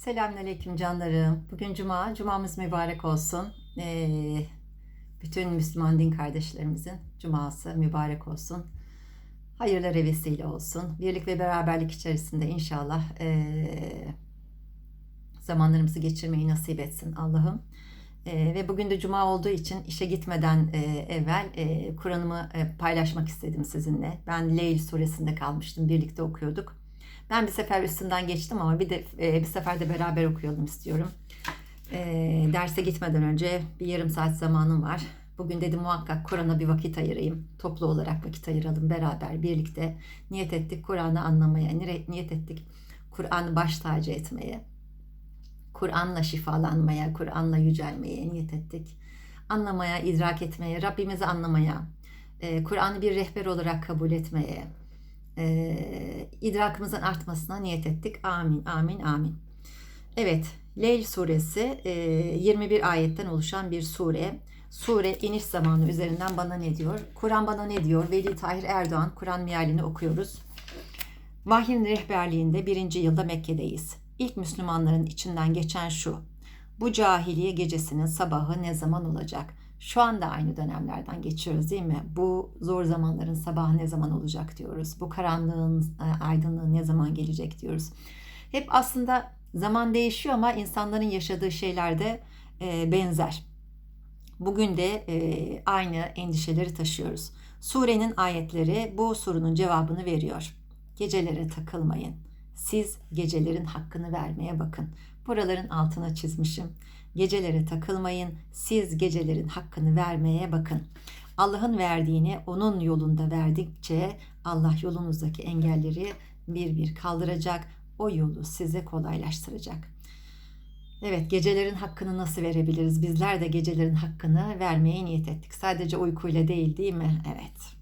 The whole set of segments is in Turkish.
Selamünaleyküm canlarım. Bugün cuma, cumamız mübarek olsun. Ee, bütün Müslüman din kardeşlerimizin cuması mübarek olsun. Hayırlara vesile olsun. Birlik ve beraberlik içerisinde inşallah ee, zamanlarımızı geçirmeyi nasip etsin Allah'ım. Ee, ve bugün de cuma olduğu için işe gitmeden e, evvel e, Kur'an'ımı e, paylaşmak istedim sizinle. Ben Leyl suresinde kalmıştım. Birlikte okuyorduk. Ben bir sefer üstünden geçtim ama bir de e, bir sefer de beraber okuyalım istiyorum. E, derse gitmeden önce bir yarım saat zamanım var. Bugün dedim muhakkak Kur'an'a bir vakit ayırayım. Toplu olarak vakit ayıralım beraber birlikte. Niyet ettik Kur'an'ı anlamaya, niyet ettik Kur'an'ı baş tacı etmeye. Kur'an'la şifalanmaya, Kur'an'la yücelmeye niyet ettik. Anlamaya, idrak etmeye, Rabbimizi anlamaya, e, Kur'an'ı bir rehber olarak kabul etmeye, e, idrakımızın artmasına niyet ettik. Amin, amin, amin. Evet, Leyl suresi e, 21 ayetten oluşan bir sure. Sure iniş zamanı üzerinden bana ne diyor? Kur'an bana ne diyor? Veli Tahir Erdoğan Kur'an mealini okuyoruz. Vahyin rehberliğinde birinci yılda Mekke'deyiz. İlk Müslümanların içinden geçen şu. Bu cahiliye gecesinin sabahı ne zaman olacak? Şu anda aynı dönemlerden geçiyoruz değil mi? Bu zor zamanların sabahı ne zaman olacak diyoruz. Bu karanlığın e, aydınlığı ne zaman gelecek diyoruz. Hep aslında zaman değişiyor ama insanların yaşadığı şeyler de e, benzer. Bugün de e, aynı endişeleri taşıyoruz. Surenin ayetleri bu sorunun cevabını veriyor. Gecelere takılmayın. Siz gecelerin hakkını vermeye bakın. Buraların altına çizmişim. Gecelere takılmayın. Siz gecelerin hakkını vermeye bakın. Allah'ın verdiğini onun yolunda verdikçe Allah yolunuzdaki engelleri bir bir kaldıracak. O yolu size kolaylaştıracak. Evet, gecelerin hakkını nasıl verebiliriz? Bizler de gecelerin hakkını vermeye niyet ettik. Sadece uykuyla değil, değil mi? Evet.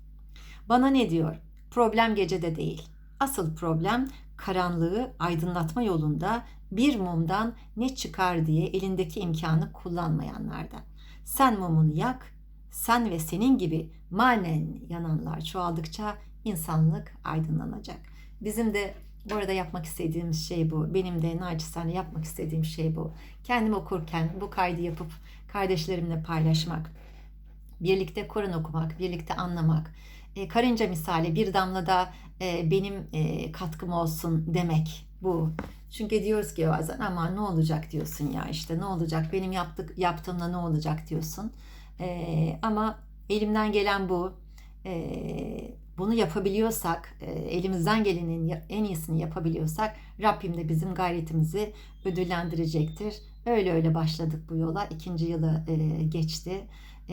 Bana ne diyor? Problem gecede değil. Asıl problem karanlığı aydınlatma yolunda bir mumdan ne çıkar diye elindeki imkanı kullanmayanlardan. Sen mumunu yak, sen ve senin gibi manen yananlar çoğaldıkça insanlık aydınlanacak. Bizim de bu arada yapmak istediğimiz şey bu. Benim de naçizane yapmak istediğim şey bu. Kendim okurken bu kaydı yapıp kardeşlerimle paylaşmak, birlikte Kur'an okumak, birlikte anlamak, e, karınca misali bir damla da e, benim e, katkım olsun demek bu. Çünkü diyoruz ki bazen ama ne olacak diyorsun ya işte ne olacak benim yaptık yaptığımda ne olacak diyorsun. E, ama elimden gelen bu. E, bunu yapabiliyorsak, elimizden gelenin en iyisini yapabiliyorsak Rabbim de bizim gayretimizi ödüllendirecektir. Öyle öyle başladık bu yola. İkinci yılı geçti.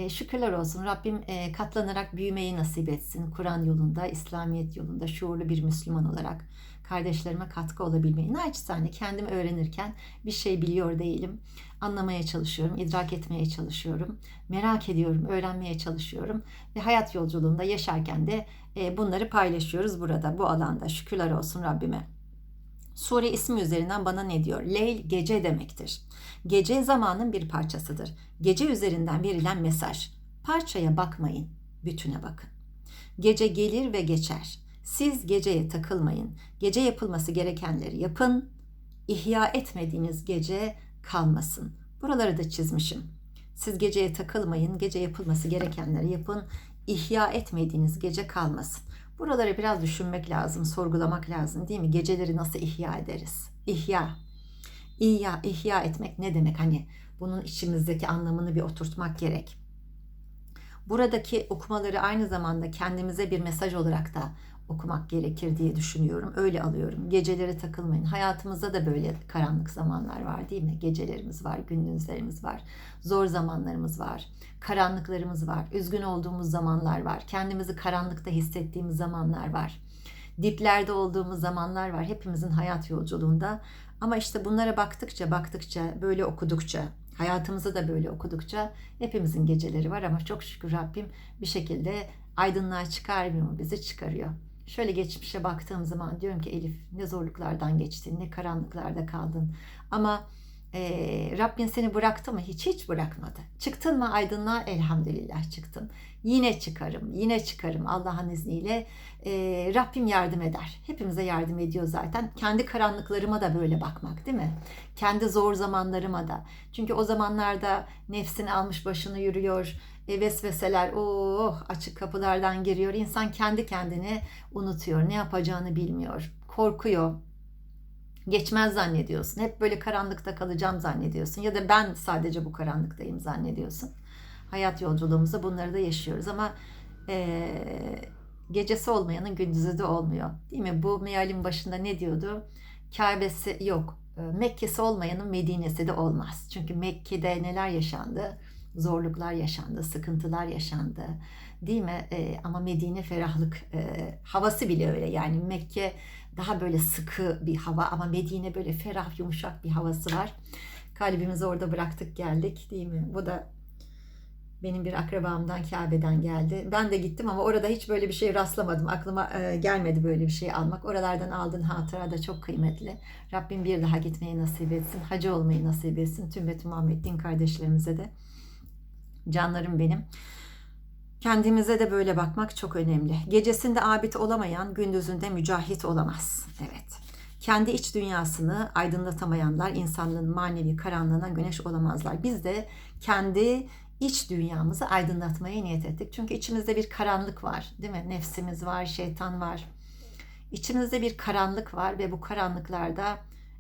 Şükürler olsun Rabbim katlanarak büyümeyi nasip etsin. Kur'an yolunda, İslamiyet yolunda şuurlu bir Müslüman olarak kardeşlerime katkı olabilmeyi. Naçizane kendim öğrenirken bir şey biliyor değilim. Anlamaya çalışıyorum, idrak etmeye çalışıyorum. Merak ediyorum, öğrenmeye çalışıyorum. Ve hayat yolculuğunda yaşarken de e, bunları paylaşıyoruz burada, bu alanda. Şükürler olsun Rabbime. Sure ismi üzerinden bana ne diyor? Leyl gece demektir. Gece zamanın bir parçasıdır. Gece üzerinden verilen mesaj. Parçaya bakmayın, bütüne bakın. Gece gelir ve geçer. Siz geceye takılmayın. Gece yapılması gerekenleri yapın. İhya etmediğiniz gece kalmasın. Buraları da çizmişim. Siz geceye takılmayın. Gece yapılması gerekenleri yapın. İhya etmediğiniz gece kalmasın. Buraları biraz düşünmek lazım, sorgulamak lazım değil mi? Geceleri nasıl ihya ederiz? İhya. İhya, ihya etmek ne demek? Hani bunun içimizdeki anlamını bir oturtmak gerek. Buradaki okumaları aynı zamanda kendimize bir mesaj olarak da okumak gerekir diye düşünüyorum. Öyle alıyorum. Geceleri takılmayın. Hayatımızda da böyle karanlık zamanlar var değil mi? Gecelerimiz var, gündüzlerimiz var. Zor zamanlarımız var. Karanlıklarımız var. Üzgün olduğumuz zamanlar var. Kendimizi karanlıkta hissettiğimiz zamanlar var. Diplerde olduğumuz zamanlar var. Hepimizin hayat yolculuğunda. Ama işte bunlara baktıkça, baktıkça, böyle okudukça, hayatımızı da böyle okudukça hepimizin geceleri var ama çok şükür Rabbim bir şekilde aydınlığa çıkarmıyor mu? Bizi çıkarıyor. Şöyle geçmişe baktığım zaman diyorum ki Elif ne zorluklardan geçtin, ne karanlıklarda kaldın. Ama Ee, Rabbin seni bıraktı mı? Hiç hiç bırakmadı. Çıktın mı aydınlığa? Elhamdülillah çıktım. Yine çıkarım, yine çıkarım Allah'ın izniyle. Ee, Rabbim yardım eder. Hepimize yardım ediyor zaten. Kendi karanlıklarıma da böyle bakmak değil mi? Kendi zor zamanlarıma da. Çünkü o zamanlarda nefsini almış başını yürüyor. E, vesveseler oh açık kapılardan giriyor. İnsan kendi kendini unutuyor. Ne yapacağını bilmiyor. Korkuyor geçmez zannediyorsun. Hep böyle karanlıkta kalacağım zannediyorsun. Ya da ben sadece bu karanlıktayım zannediyorsun. Hayat yolculuğumuzda bunları da yaşıyoruz ama e, gecesi olmayanın gündüzü de olmuyor. Değil mi? Bu mealin başında ne diyordu? Kabe'si yok. Mekke'si olmayanın Medine'si de olmaz. Çünkü Mekke'de neler yaşandı? Zorluklar yaşandı, sıkıntılar yaşandı. Değil mi? E, ama Medine ferahlık e, havası bile öyle. Yani Mekke daha böyle sıkı bir hava ama Medine böyle ferah yumuşak bir havası var. Kalbimizi orada bıraktık geldik değil mi? Bu da benim bir akrabamdan Kabe'den geldi. Ben de gittim ama orada hiç böyle bir şey rastlamadım. Aklıma e, gelmedi böyle bir şey almak. Oralardan aldığın hatıra da çok kıymetli. Rabbim bir daha gitmeyi nasip etsin. Hacı olmayı nasip etsin. Tüm ve Muhammed din kardeşlerimize de. Canlarım benim. Kendimize de böyle bakmak çok önemli. Gecesinde abid olamayan gündüzünde mücahit olamaz. Evet. Kendi iç dünyasını aydınlatamayanlar insanlığın manevi karanlığına güneş olamazlar. Biz de kendi iç dünyamızı aydınlatmaya niyet ettik. Çünkü içimizde bir karanlık var, değil mi? Nefsimiz var, şeytan var. İçimizde bir karanlık var ve bu karanlıklarda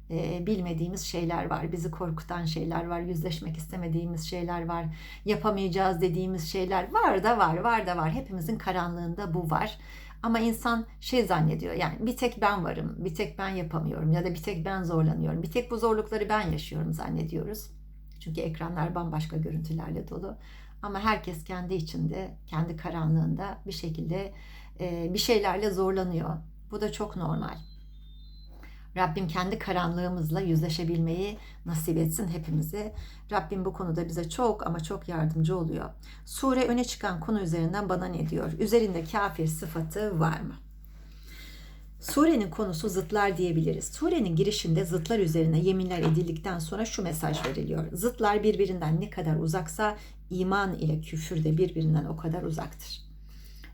e, bilmediğimiz şeyler var. Bizi korkutan şeyler var. Yüzleşmek istemediğimiz şeyler var. Yapamayacağız dediğimiz şeyler var da var, var da var. Hepimizin karanlığında bu var. Ama insan şey zannediyor yani bir tek ben varım, bir tek ben yapamıyorum ya da bir tek ben zorlanıyorum. Bir tek bu zorlukları ben yaşıyorum zannediyoruz. Çünkü ekranlar bambaşka görüntülerle dolu. Ama herkes kendi içinde, kendi karanlığında bir şekilde e, bir şeylerle zorlanıyor. Bu da çok normal. Rabbim kendi karanlığımızla yüzleşebilmeyi nasip etsin hepimize. Rabbim bu konuda bize çok ama çok yardımcı oluyor. Sure öne çıkan konu üzerinden bana ne diyor? Üzerinde kafir sıfatı var mı? Surenin konusu zıtlar diyebiliriz. Surenin girişinde zıtlar üzerine yeminler edildikten sonra şu mesaj veriliyor. Zıtlar birbirinden ne kadar uzaksa iman ile küfür de birbirinden o kadar uzaktır.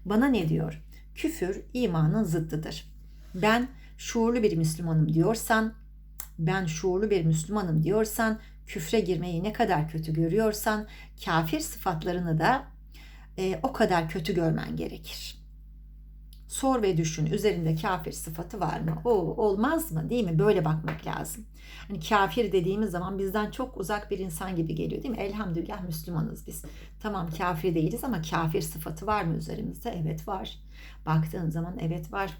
Bana ne diyor? Küfür imanın zıttıdır. Ben şuurlu bir Müslümanım diyorsan, ben şuurlu bir Müslümanım diyorsan, küfre girmeyi ne kadar kötü görüyorsan, kafir sıfatlarını da e, o kadar kötü görmen gerekir. Sor ve düşün üzerinde kafir sıfatı var mı? O olmaz mı? Değil mi? Böyle bakmak lazım. Hani kafir dediğimiz zaman bizden çok uzak bir insan gibi geliyor değil mi? Elhamdülillah Müslümanız biz. Tamam kafir değiliz ama kafir sıfatı var mı üzerimizde? Evet var. Baktığın zaman evet var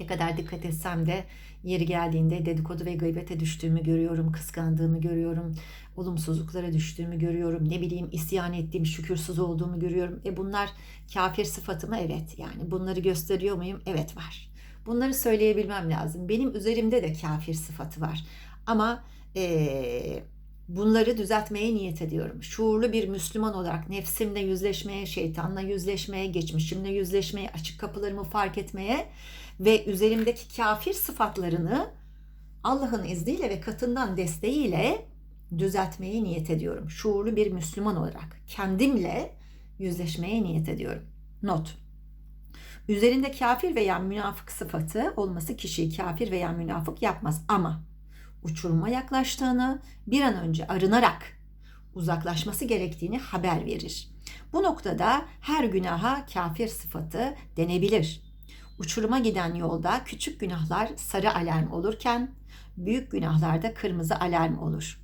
ne kadar dikkat etsem de yeri geldiğinde dedikodu ve gıybete düştüğümü görüyorum, kıskandığımı görüyorum, olumsuzluklara düştüğümü görüyorum, ne bileyim isyan ettiğim, şükürsüz olduğumu görüyorum. E bunlar kafir sıfatı mı? Evet. Yani bunları gösteriyor muyum? Evet var. Bunları söyleyebilmem lazım. Benim üzerimde de kafir sıfatı var. Ama eee bunları düzeltmeye niyet ediyorum. Şuurlu bir Müslüman olarak nefsimle yüzleşmeye, şeytanla yüzleşmeye, geçmişimle yüzleşmeye, açık kapılarımı fark etmeye ve üzerimdeki kafir sıfatlarını Allah'ın izniyle ve katından desteğiyle düzeltmeye niyet ediyorum. Şuurlu bir Müslüman olarak kendimle yüzleşmeye niyet ediyorum. Not. Üzerinde kafir veya münafık sıfatı olması kişiyi kafir veya münafık yapmaz ama uçuruma yaklaştığını bir an önce arınarak uzaklaşması gerektiğini haber verir. Bu noktada her günaha kafir sıfatı denebilir. Uçuruma giden yolda küçük günahlar sarı alarm olurken büyük günahlarda kırmızı alarm olur.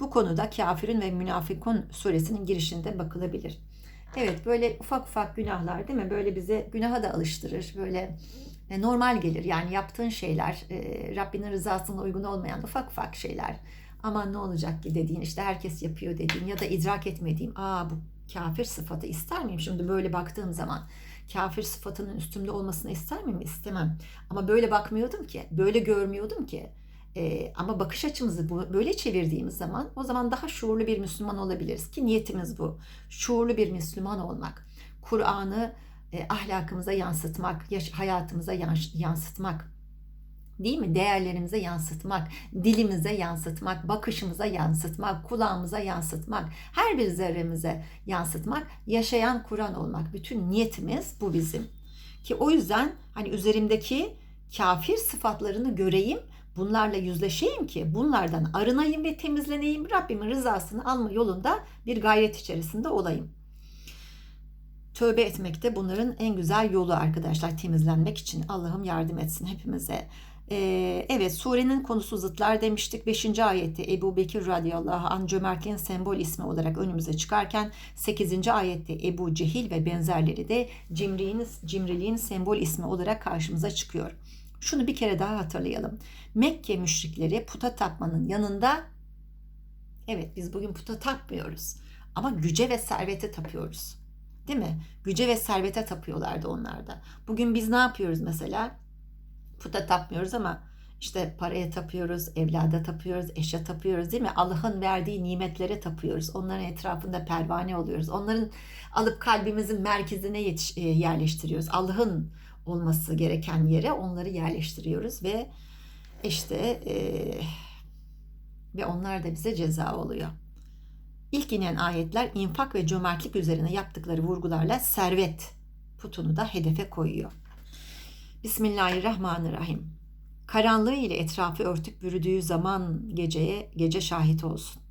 Bu konuda Kafirin ve Münafıkun suresinin girişinde bakılabilir. Evet böyle ufak ufak günahlar değil mi? Böyle bize günaha da alıştırır. Böyle normal gelir. Yani yaptığın şeyler e, Rabbinin rızasına uygun olmayan ufak ufak şeyler. Aman ne olacak ki dediğin işte herkes yapıyor dediğin ya da idrak etmediğim aa bu kafir sıfatı ister miyim şimdi böyle baktığım zaman kafir sıfatının üstümde olmasını ister miyim? İstemem. Ama böyle bakmıyordum ki, böyle görmüyordum ki. E, ama bakış açımızı bu, böyle çevirdiğimiz zaman o zaman daha şuurlu bir Müslüman olabiliriz ki niyetimiz bu. Şuurlu bir Müslüman olmak. Kur'an'ı e, ahlakımıza yansıtmak, hayatımıza yansıtmak. Değil mi? Değerlerimize yansıtmak, dilimize yansıtmak, bakışımıza yansıtmak, kulağımıza yansıtmak, her bir zerremize yansıtmak, yaşayan Kur'an olmak. Bütün niyetimiz bu bizim. Ki o yüzden hani üzerimdeki kafir sıfatlarını göreyim, bunlarla yüzleşeyim ki bunlardan arınayım ve temizleneyim. Rabbimin rızasını alma yolunda bir gayret içerisinde olayım. Tövbe etmek de bunların en güzel yolu arkadaşlar temizlenmek için. Allah'ım yardım etsin hepimize. Ee, evet surenin konusu zıtlar demiştik. 5. ayette Ebu Bekir radıyallahu anh cömertliğin sembol ismi olarak önümüze çıkarken 8. ayette Ebu Cehil ve benzerleri de cimriliğin, cimriliğin sembol ismi olarak karşımıza çıkıyor. Şunu bir kere daha hatırlayalım. Mekke müşrikleri puta tapmanın yanında evet biz bugün puta tapmıyoruz ama güce ve servete tapıyoruz. Değil mi? Güce ve servete tapıyorlardı onlar da. Bugün biz ne yapıyoruz mesela? Puta tapmıyoruz ama işte paraya tapıyoruz, evlada tapıyoruz, eşya tapıyoruz değil mi? Allah'ın verdiği nimetlere tapıyoruz. Onların etrafında pervane oluyoruz. Onların alıp kalbimizin merkezine yetiş, e, yerleştiriyoruz. Allah'ın olması gereken yere onları yerleştiriyoruz ve işte e, ve onlar da bize ceza oluyor. İlk inen ayetler infak ve cömertlik üzerine yaptıkları vurgularla servet putunu da hedefe koyuyor. Bismillahirrahmanirrahim. Karanlığı ile etrafı örtüp bürüdüğü zaman geceye gece şahit olsun.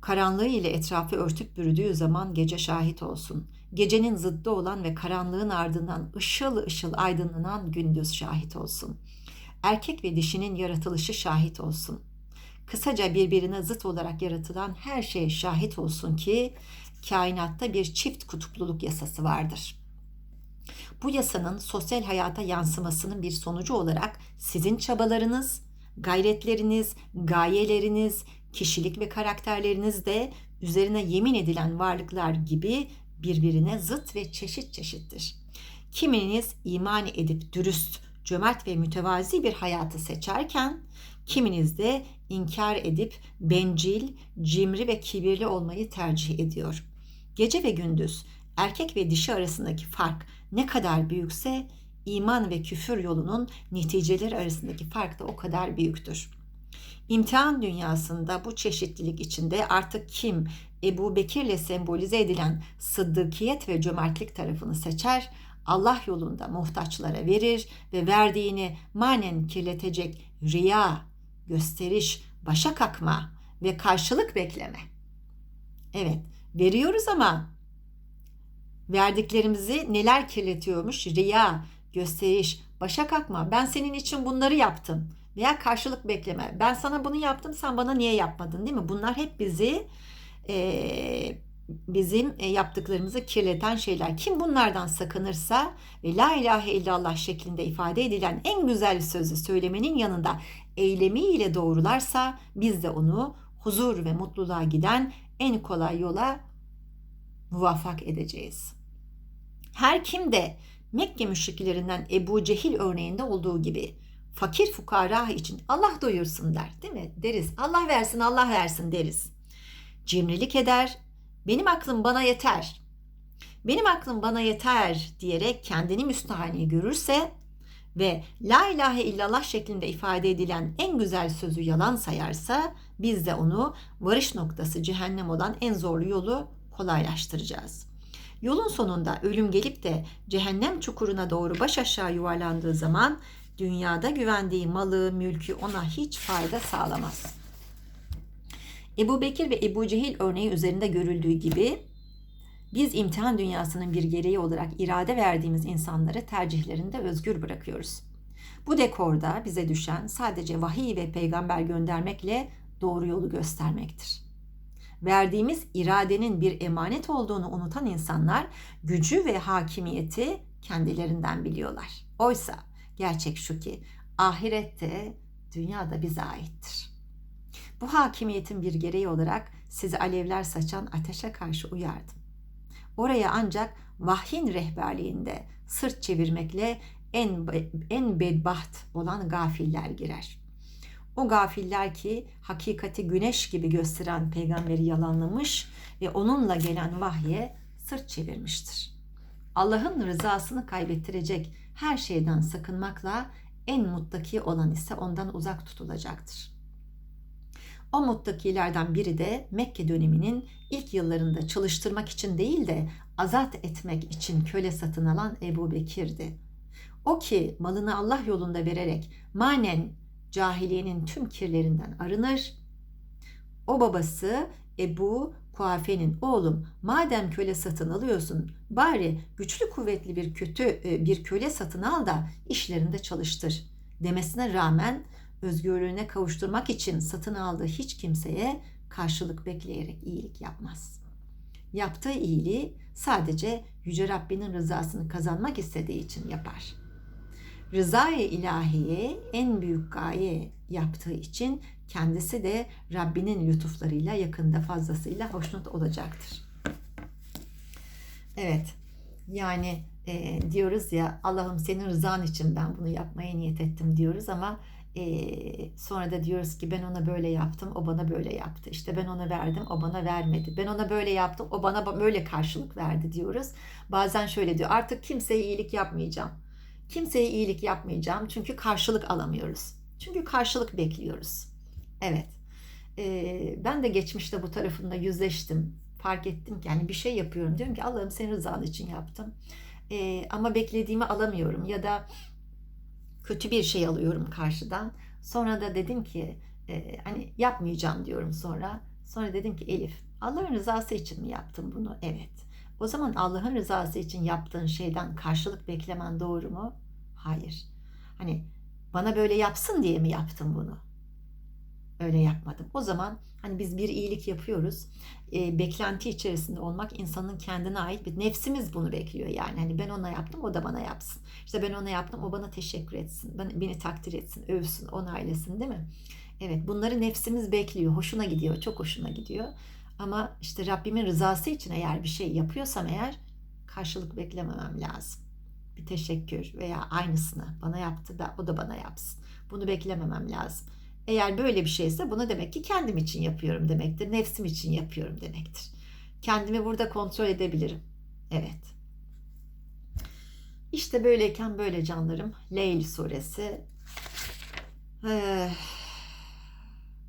Karanlığı ile etrafı örtüp bürüdüğü zaman gece şahit olsun. Gecenin zıddı olan ve karanlığın ardından ışıl ışıl aydınlanan gündüz şahit olsun. Erkek ve dişinin yaratılışı şahit olsun. Kısaca birbirine zıt olarak yaratılan her şey şahit olsun ki kainatta bir çift kutupluluk yasası vardır.'' Bu yasanın sosyal hayata yansımasının bir sonucu olarak sizin çabalarınız, gayretleriniz, gayeleriniz, kişilik ve karakterleriniz de üzerine yemin edilen varlıklar gibi birbirine zıt ve çeşit çeşittir. Kiminiz iman edip dürüst, cömert ve mütevazi bir hayatı seçerken, kiminiz de inkar edip bencil, cimri ve kibirli olmayı tercih ediyor. Gece ve gündüz, erkek ve dişi arasındaki fark ne kadar büyükse iman ve küfür yolunun neticeleri arasındaki fark da o kadar büyüktür. İmtihan dünyasında bu çeşitlilik içinde artık kim Ebu Bekir'le sembolize edilen sıddıkiyet ve cömertlik tarafını seçer, Allah yolunda muhtaçlara verir ve verdiğini manen kirletecek riya, gösteriş, başa kakma ve karşılık bekleme. Evet, veriyoruz ama verdiklerimizi neler kirletiyormuş? Riya, gösteriş, başa kalkma. Ben senin için bunları yaptım. Veya karşılık bekleme. Ben sana bunu yaptım, sen bana niye yapmadın değil mi? Bunlar hep bizi e, bizim yaptıklarımızı kirleten şeyler. Kim bunlardan sakınırsa ve la ilahe illallah şeklinde ifade edilen en güzel sözü söylemenin yanında eylemiyle doğrularsa biz de onu huzur ve mutluluğa giden en kolay yola muvaffak edeceğiz. Her kim de Mekke müşriklerinden Ebu Cehil örneğinde olduğu gibi fakir fukara için Allah doyursun der değil mi? Deriz. Allah versin Allah versin deriz. Cimrilik eder. Benim aklım bana yeter. Benim aklım bana yeter diyerek kendini müstahani görürse ve la ilahe illallah şeklinde ifade edilen en güzel sözü yalan sayarsa biz de onu varış noktası cehennem olan en zorlu yolu kolaylaştıracağız. Yolun sonunda ölüm gelip de cehennem çukuruna doğru baş aşağı yuvarlandığı zaman dünyada güvendiği malı, mülkü ona hiç fayda sağlamaz. Ebu Bekir ve Ebu Cehil örneği üzerinde görüldüğü gibi biz imtihan dünyasının bir gereği olarak irade verdiğimiz insanları tercihlerinde özgür bırakıyoruz. Bu dekorda bize düşen sadece vahiy ve peygamber göndermekle doğru yolu göstermektir verdiğimiz iradenin bir emanet olduğunu unutan insanlar gücü ve hakimiyeti kendilerinden biliyorlar. Oysa gerçek şu ki ahirette dünyada bize aittir. Bu hakimiyetin bir gereği olarak sizi alevler saçan ateşe karşı uyardım. Oraya ancak vahyin rehberliğinde sırt çevirmekle en, en bedbaht olan gafiller girer.'' O gafiller ki hakikati güneş gibi gösteren peygamberi yalanlamış ve onunla gelen vahye sırt çevirmiştir. Allah'ın rızasını kaybettirecek her şeyden sakınmakla En muttaki olan ise ondan uzak tutulacaktır. O muttakilerden biri de Mekke döneminin ilk yıllarında çalıştırmak için değil de azat etmek için köle satın alan Ebu Bekir'di. O ki malını Allah yolunda vererek manen cahiliyenin tüm kirlerinden arınır. O babası Ebu Kuafe'nin oğlum madem köle satın alıyorsun bari güçlü kuvvetli bir kötü e, bir köle satın al da işlerinde çalıştır demesine rağmen özgürlüğüne kavuşturmak için satın aldığı hiç kimseye karşılık bekleyerek iyilik yapmaz. Yaptığı iyiliği sadece Yüce Rabbinin rızasını kazanmak istediği için yapar. Rızayı ilahiye en büyük gaye yaptığı için kendisi de Rabbinin lütuflarıyla yakında fazlasıyla hoşnut olacaktır. Evet, yani e, diyoruz ya Allah'ım senin rızan için ben bunu yapmaya niyet ettim diyoruz ama e, sonra da diyoruz ki ben ona böyle yaptım, o bana böyle yaptı. İşte ben ona verdim, o bana vermedi. Ben ona böyle yaptım, o bana böyle karşılık verdi diyoruz. Bazen şöyle diyor, artık kimseye iyilik yapmayacağım. Kimseye iyilik yapmayacağım çünkü karşılık alamıyoruz. Çünkü karşılık bekliyoruz. Evet. E, ben de geçmişte bu tarafında yüzleştim. Fark ettim ki yani bir şey yapıyorum. Diyorum ki Allah'ım senin rızan için yaptım. E, ama beklediğimi alamıyorum ya da kötü bir şey alıyorum karşıdan. Sonra da dedim ki e, hani yapmayacağım diyorum sonra. Sonra dedim ki Elif Allah'ın rızası için mi yaptın bunu? Evet. O zaman Allah'ın rızası için yaptığın şeyden karşılık beklemen doğru mu? Hayır. Hani bana böyle yapsın diye mi yaptın bunu? Öyle yapmadım. O zaman hani biz bir iyilik yapıyoruz. E, beklenti içerisinde olmak insanın kendine ait bir nefsimiz bunu bekliyor yani. Hani ben ona yaptım o da bana yapsın. İşte ben ona yaptım o bana teşekkür etsin. Beni, beni takdir etsin, övsün, onaylasın değil mi? Evet bunları nefsimiz bekliyor. Hoşuna gidiyor, çok hoşuna gidiyor. Ama işte Rabbimin rızası için eğer bir şey yapıyorsam eğer karşılık beklememem lazım. Bir teşekkür veya aynısını bana yaptı da o da bana yapsın. Bunu beklememem lazım. Eğer böyle bir şeyse bunu demek ki kendim için yapıyorum demektir. Nefsim için yapıyorum demektir. Kendimi burada kontrol edebilirim. Evet. İşte böyleyken böyle canlarım. Leyl suresi. Ee,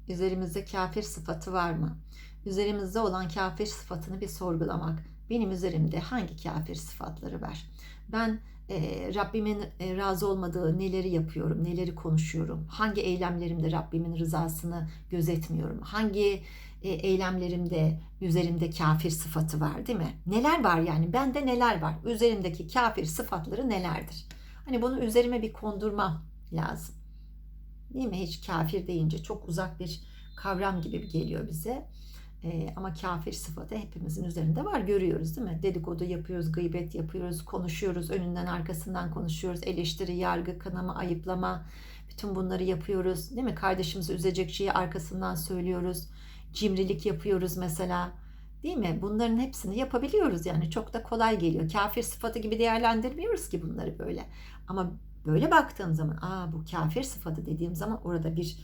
üzerimizde kafir sıfatı var mı? Üzerimizde olan kafir sıfatını bir sorgulamak. Benim üzerimde hangi kafir sıfatları var? Ben e, Rabbimin e, razı olmadığı neleri yapıyorum, neleri konuşuyorum, hangi eylemlerimde Rabbimin rızasını gözetmiyorum, hangi e, eylemlerimde üzerimde kafir sıfatı var değil mi? Neler var yani bende neler var? Üzerimdeki kafir sıfatları nelerdir? Hani bunu üzerime bir kondurma lazım. Değil mi? Hiç kafir deyince çok uzak bir kavram gibi geliyor bize. E, ama kafir sıfatı hepimizin üzerinde var görüyoruz değil mi? Dedikodu yapıyoruz, gıybet yapıyoruz, konuşuyoruz, önünden arkasından konuşuyoruz, eleştiri, yargı, kanama, ayıplama bütün bunları yapıyoruz değil mi? Kardeşimizi üzecek şeyi arkasından söylüyoruz, cimrilik yapıyoruz mesela değil mi? Bunların hepsini yapabiliyoruz yani çok da kolay geliyor. Kafir sıfatı gibi değerlendirmiyoruz ki bunları böyle. Ama böyle baktığım zaman aa bu kafir sıfatı dediğim zaman orada bir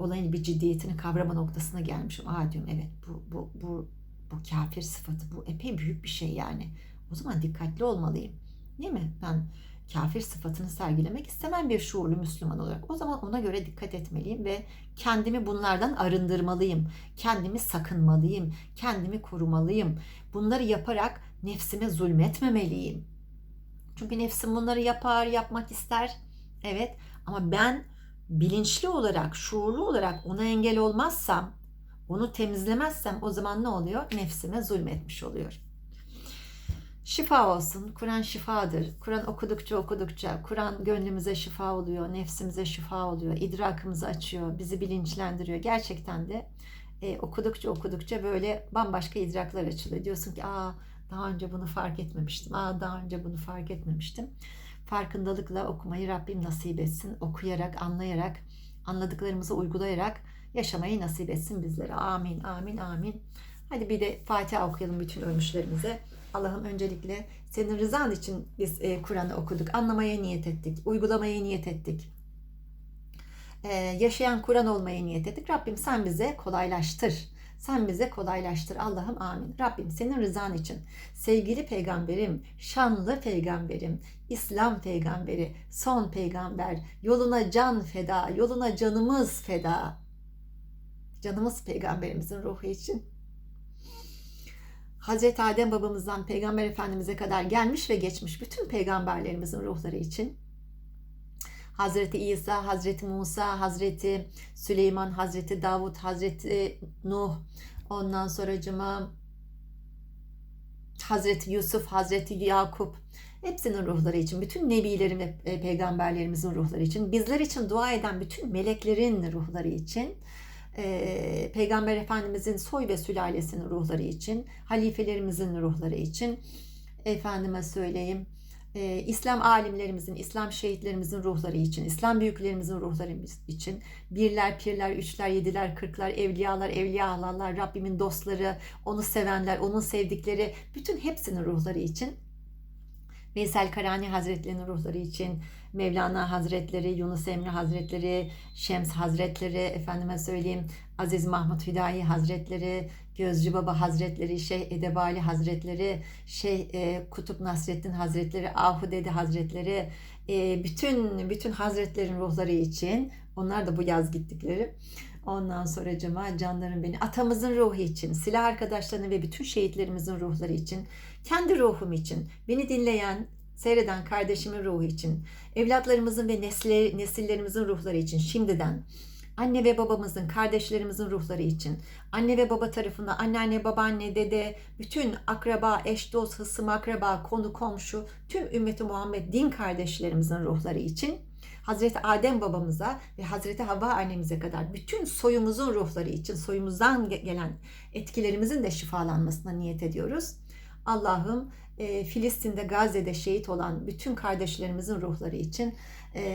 olayın bir ciddiyetini kavrama noktasına gelmişim. Aa diyorum evet bu, bu, bu, bu kafir sıfatı bu epey büyük bir şey yani. O zaman dikkatli olmalıyım. Değil mi? Ben kafir sıfatını sergilemek istemem bir şuurlu Müslüman olarak. O zaman ona göre dikkat etmeliyim ve kendimi bunlardan arındırmalıyım. Kendimi sakınmalıyım. Kendimi korumalıyım. Bunları yaparak nefsime zulmetmemeliyim. Çünkü nefsim bunları yapar, yapmak ister. Evet ama ben bilinçli olarak, şuurlu olarak ona engel olmazsam, onu temizlemezsem o zaman ne oluyor? Nefsime zulmetmiş oluyor. Şifa olsun. Kur'an şifadır. Kur'an okudukça okudukça Kur'an gönlümüze şifa oluyor, nefsimize şifa oluyor, idrakımızı açıyor, bizi bilinçlendiriyor. Gerçekten de e, okudukça okudukça böyle bambaşka idraklar açılıyor. Diyorsun ki aa daha önce bunu fark etmemiştim. Aa daha önce bunu fark etmemiştim farkındalıkla okumayı Rabbim nasip etsin. Okuyarak, anlayarak, anladıklarımızı uygulayarak yaşamayı nasip etsin bizlere. Amin, amin, amin. Hadi bir de Fatiha okuyalım bütün ölmüşlerimize. Allah'ım öncelikle senin rızan için biz e, Kur'an'ı okuduk. Anlamaya niyet ettik. Uygulamaya niyet ettik. Ee, yaşayan Kur'an olmaya niyet ettik. Rabbim sen bize kolaylaştır. Sen bize kolaylaştır Allah'ım amin. Rabbim senin rızan için sevgili peygamberim, şanlı peygamberim, İslam peygamberi, son peygamber, yoluna can feda, yoluna canımız feda. Canımız peygamberimizin ruhu için. Hazreti Adem babamızdan Peygamber Efendimiz'e kadar gelmiş ve geçmiş bütün peygamberlerimizin ruhları için. Hazreti İsa, Hazreti Musa, Hazreti Süleyman, Hazreti Davut, Hazreti Nuh, ondan sonra cıma Hazreti Yusuf, Hazreti Yakup, hepsinin ruhları için, bütün nebilerin ve peygamberlerimizin ruhları için, bizler için dua eden bütün meleklerin ruhları için, Peygamber Efendimizin soy ve sülalesinin ruhları için, halifelerimizin ruhları için, efendime söyleyeyim, e, İslam alimlerimizin, İslam şehitlerimizin ruhları için, İslam büyüklerimizin ruhları için, birler, pirler, üçler, yediler, kırklar, evliyalar, evliyalar, Rabbimin dostları, onu sevenler, onun sevdikleri, bütün hepsinin ruhları için Veysel Karani Hazretleri'nin ruhları için, Mevlana Hazretleri, Yunus Emre Hazretleri, Şems Hazretleri, efendime söyleyeyim Aziz Mahmut Hüdayi Hazretleri, Gözcü Baba Hazretleri, Şeyh Edebali Hazretleri, Şeyh e, Kutup Nasrettin Hazretleri, Ahu Dede Hazretleri, e, bütün bütün Hazretlerin ruhları için, onlar da bu yaz gittikleri. Ondan sonra cema canların beni atamızın ruhu için, silah arkadaşlarının ve bütün şehitlerimizin ruhları için, kendi ruhum için, beni dinleyen, seyreden kardeşimin ruhu için, evlatlarımızın ve nesli, nesillerimizin ruhları için şimdiden, anne ve babamızın, kardeşlerimizin ruhları için, anne ve baba tarafından, anneanne, babaanne, dede, bütün akraba, eş, dost, hısım, akraba, konu, komşu, tüm ümmeti Muhammed din kardeşlerimizin ruhları için, Hazreti Adem babamıza ve Hazreti Havva annemize kadar bütün soyumuzun ruhları için, soyumuzdan gelen etkilerimizin de şifalanmasına niyet ediyoruz. Allah'ım Filistin'de, Gazze'de şehit olan bütün kardeşlerimizin ruhları için,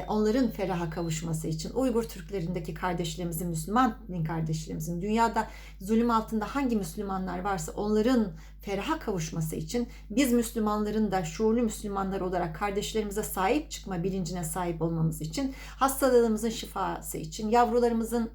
onların feraha kavuşması için, Uygur Türklerindeki kardeşlerimizin, Müslüman din kardeşlerimizin, dünyada zulüm altında hangi Müslümanlar varsa onların feraha kavuşması için, biz Müslümanların da şuurlu Müslümanlar olarak kardeşlerimize sahip çıkma bilincine sahip olmamız için, hastalığımızın şifası için, yavrularımızın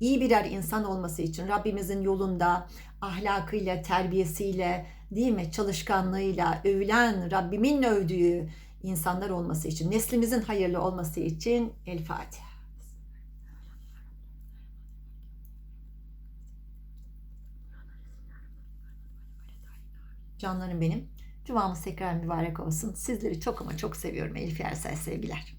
iyi birer insan olması için Rabbimizin yolunda ahlakıyla, terbiyesiyle, değil mi? Çalışkanlığıyla övülen, Rabbimin övdüğü insanlar olması için, neslimizin hayırlı olması için El Fatiha. Canlarım benim. Cumamız tekrar mübarek olsun. Sizleri çok ama çok seviyorum. Elif Yersel sevgiler.